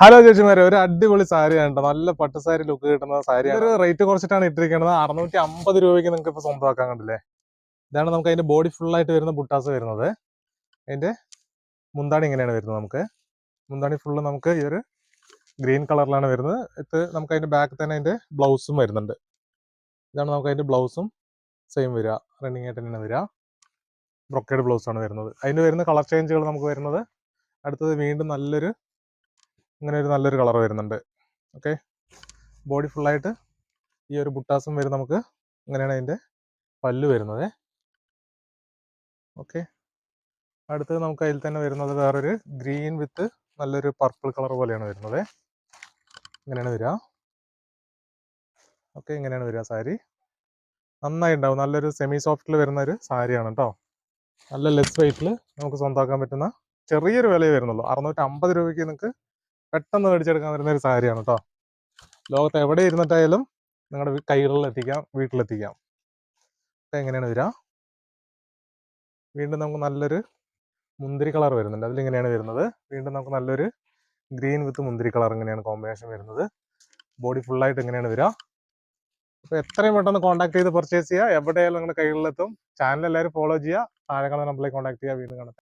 Hello ചേച്ചിമാരെ ഒരു അടിപൊളി സാരിയാണ് കേട്ടോ നല്ല പട്ട് സാരി ലുക്ക് കിട്ടുന്ന സാരിയാണ്. ഒരു റേറ്റ് കുറച്ചിട്ടാണ് ഇട്ടിരിക്കുന്നത് അറുന്നൂറ്റി അമ്പത് രൂപയ്ക്ക് നിങ്ങൾക്ക് ഇപ്പൊ സ്വന്തമാക്കാൻ കണ്ടില്ലേ? ഇതാണ് നമുക്ക് അതിന്റെ ബോഡി ഫുൾ ആയിട്ട് വരുന്ന ബുട്ടാസ് വരുന്നത്. അതിന്റെ മുന്താണി ഇങ്ങനെയാണ് വരുന്നത് നമുക്ക്. മുന്താണി ഫുള്ള് നമുക്ക് ഈ ഒരു ഗ്രീൻ കളറിലാണ് വരുന്നത്. ഇത് നമുക്ക് അതിന്റെ ബാക്ക് തന്നെ അതിന്റെ ബ്ലൗസും വരുന്നുണ്ട്. ഇതാണ് നമുക്ക് അതിന്റെ ബ്ലൗസും സെയിം വരിക. റണ്ണിങ് ആയിട്ട് തന്നെ വരിക. ബ്രൊക്കേഡ് ബ്ലൗസ് ആണ് വരുന്നത്. അതിന് വരുന്ന കളർ ചേഞ്ചുകൾ നമുക്ക് വരുന്നത്. അടുത്തത് വീണ്ടും നല്ലൊരു ഇങ്ങനെ ഒരു നല്ലൊരു കളർ വരുന്നുണ്ട്. ഓക്കെ ബോഡി ഫുള്ളായിട്ട് ഈ ഒരു ബുട്ടാസം വരും നമുക്ക്. ഇങ്ങനെയാണ് അതിന്റെ പല്ല് വരുന്നത്. ഓക്കെ അടുത്തത് നമുക്ക് അതിൽ തന്നെ വരുന്നത് വേറൊരു ഗ്രീൻ വിത്ത് നല്ലൊരു പർപ്പിൾ കളർ പോലെയാണ് വരുന്നത്. ഇങ്ങനെയാണ് വരിക. ഓക്കെ ഇങ്ങനെയാണ് വരിക സാരി. നന്നായി ഉണ്ടാവും നല്ലൊരു സെമി സോഫ്റ്റിൽ വരുന്ന ഒരു സാരിയാണ് കേട്ടോ നല്ല ലെസ് വെയിറ്റിൽ നമുക്ക് സ്വന്തമാക്കാൻ പറ്റുന്ന ചെറിയൊരു വിലയേ വരുന്നുള്ളൂ. അറുന്നൂറ്റി അമ്പത് രൂപയ്ക്ക് നിങ്ങൾക്ക് പെട്ടെന്ന് മേടിച്ചെടുക്കാൻ വരുന്ന ഒരു സാരിയാണ് കേട്ടോ ലോകത്ത് എവിടെ ഇരുന്നിട്ടായാലും നിങ്ങളുടെ കൈകളിലെത്തിക്കാം വീട്ടിലെത്തിക്കാം. അപ്പം എങ്ങനെയാണ് വരിക വീണ്ടും നമുക്ക് നല്ലൊരു മുന്തിരി കളർ വരുന്നുണ്ട്. അതിലിങ്ങനെയാണ് വരുന്നത്? വീണ്ടും നമുക്ക് നല്ലൊരു ഗ്രീൻ വിത്ത് മുന്തിരി കളർ ഇങ്ങനെയാണ് കോമ്പിനേഷൻ വരുന്നത്. ബോഡി ഫുള്ളായിട്ട് ഇങ്ങനെയാണ് വരിക അപ്പോൾ എത്രയും പെട്ടെന്ന് കോൺടാക്ട് ചെയ്ത് പർച്ചേസ് ചെയ്യുക എവിടെയായാലും നിങ്ങളുടെ കൈകളിലെത്തും. ചാനൽ എല്ലാവരും ഫോളോ ചെയ്യുക താഴെ കാണുന്ന നമ്പറിലേക്ക് കോൺടാക്ട് ചെയ്യുക വീണ്ടും കാണാം.